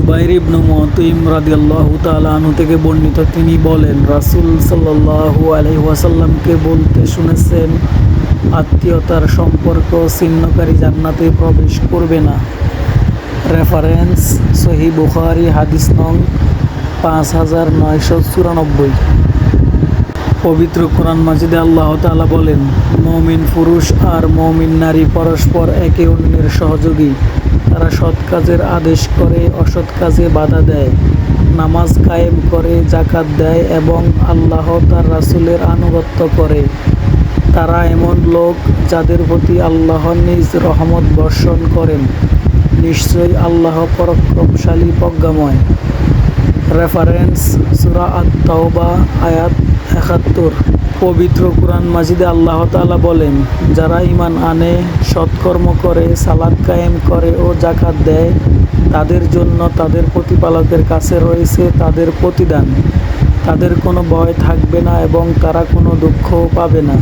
জুবাইর ইবনু মতিম রাদিয়াল্লাহু তাআলা আনহু থেকে বর্ণিত তিনি বলেন, রাসূল সাল্লাল্লাহু আলাইহি ওয়াসাল্লামকে বলতে শুনেছেন, আত্মীয়তার সম্পর্ক ছিন্নকারী জান্নাতে প্রবেশ করবে না। রেফারেন্স, সহি বুখারি, হাদিস নং পাঁচ হাজার নয়শো চুরানব্বই। পবিত্র কোরআন মাজিদে আল্লাহ তাআলা বলেন, মমিন পুরুষ আর মমিন নারী পরস্পর একে অন্যের সহযোগী। তারা সৎ কাজের আদেশ করে, অসৎ কাজে বাধা দেয়। নামাজ কায়েম করে জাকাত দেয় এবং আল্লাহ তার রাসুলের আনুগত্য করে। তারা এমন লোক যাদের প্রতি আল্লাহ নিজ রহমত বর্ষণ করেন। নিশ্চয়ই আল্লাহ পরাক্রমশালী প্রজ্ঞাময়। রেফারেন্স সুরা আত-তাওবা, আয়াত একাত্তর। পবিত্র কোরআন মাজিদে আল্লাহ তালা বলেন, যারা ইমান আনে, সৎকর্ম করে, সালাদ কায়েম করে ও জাকাত দেয়, তাদের জন্য তাদের প্রতিপালকের কাছে রয়েছে তাদের প্রতিদান। তাদের কোনো ভয় থাকবে না এবং তারা কোনো দুঃখও পাবে না।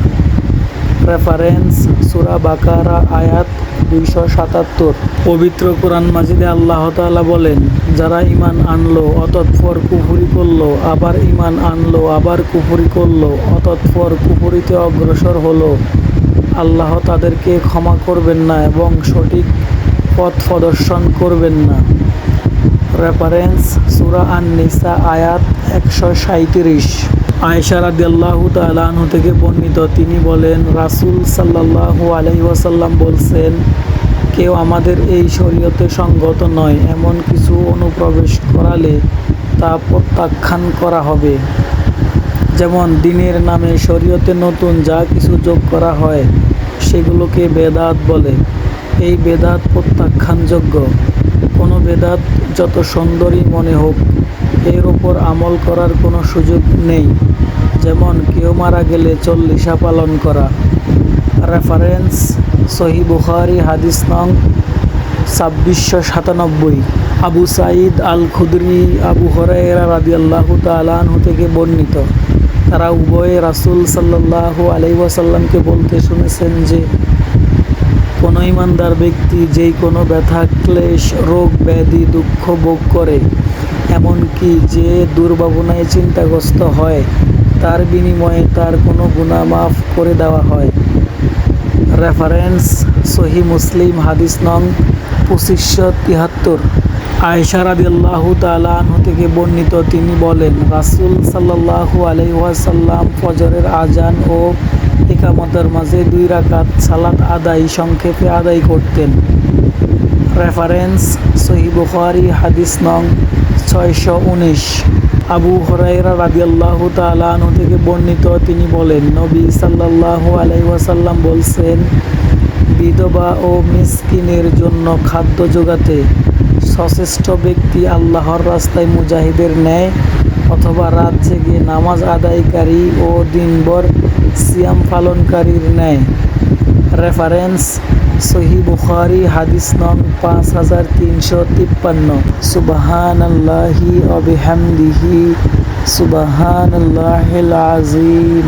রেফারেন্স সুরা বাকারা, আয়াত দুইশো সাতাত্তর। পবিত্র কোরআন মাজিদে আল্লাহ তালা বলেন, যারা ইমান আনলো, অতৎপর কুফুরি করল, আবার ইমান আনলো, আবার কুফুরি করল, অতৎপর কুফুরিতে অগ্রসর হলো, আল্লাহ তাদেরকে ক্ষমা করবেন না এবং সঠিক পথ প্রদর্শন করবেন না। রেফারেন্স সুরা আন নিসা আয়াত একশো সাঁত্রিশ আয়েশা রাদিয়াল্লাহু তাআলা আনহু থেকে বর্ণিত, তিনি বলেন, রাসূল সাল্লাল্লাহু আলাইহি ওয়াসাল্লাম বলছেন, কেউ আমাদের এই শরীয়তে সঙ্গত নয়, এমন কিছু অনুপ্রবেশ করালে তা প্রত্যাখ্যান করা হবে। যেমন, দিনের নামে শরীয়তে নতুন যা কিছু যোগ করা হয়, সেগুলোকে বেদাত বলে। এই বেদাত প্রত্যাখ্যানযোগ্য। কোনো বেদাত যত সুন্দরই মনে হোক, এর ওপর আমল করার কোনো সুযোগ নেই। যেমন কেউ মারা গেলে চল্লিশা পালন করা। রেফারেন্স, সহি বুখারি, হাদিস নং ছাব্বিশশো সাতানব্বই। আবু সাঈদ আল খুদরি আবু হরাইরা রাদিয়াল্লাহু তাআলা আনহু থেকে বর্ণিত। তারা উভয়ে রাসূল সাল্লাল্লাহু আলাইহি ওয়াসাল্লামকে বলতে শুনেছেন যে কোনো ইমানদার ব্যক্তি যেই কোনো ব্যথা, ক্লেশ, রোগ, ব্যাধি, দুঃখ ভোগ করে, এমনকি যে দুর্ভাবনায় চিন্তাগ্রস্ত হয়, তার বিনিময়ে তার কোনো গুনাহ মাফ করে দেওয়া হয়। রেফারেন্স, সহি মুসলিম, হাদিস নং পঁচিশশো তিয়াত্তর তাআলা আনহু থেকে বর্ণিত তিনি বলেন, রাসূল সাল্লাল্লাহু আলাইহি ওয়াসাল্লাম ফজরের আজান ও ইকামতের মাঝে দুই রাকাত সালাত আদায় সংক্ষেপে আদায় করতেন। রেফারেন্স সহি বুখারী হাদিস নং ছয়শো উনিশ। আবু হরাইরা রাদিয়াল্লাহু তাআলা আনহু থেকে বর্ণিত তিনি বলেন, নবী সাল্লাল্লাহু আলাইহি ওয়াসাল্লাম বলছেন, বিধবা ও মিসকিনের জন্য খাদ্য জোগাতে। সচেষ্ট ব্যক্তি আল্লাহর রাস্তায় মুজাহিদের ন্যায় অথবা রাত জেগে নামাজ আদায়কারী ও দিনভর সিয়াম পালনকারীর ন্যায়। রেফারেন্স সহি বুখারি, হাদিস নং পাঁচ হাজার তিনশো তিপ্পান্ন। সুবাহান আল্লাহি অবিহামদিহি সুবাহান আল্লাহ আজিম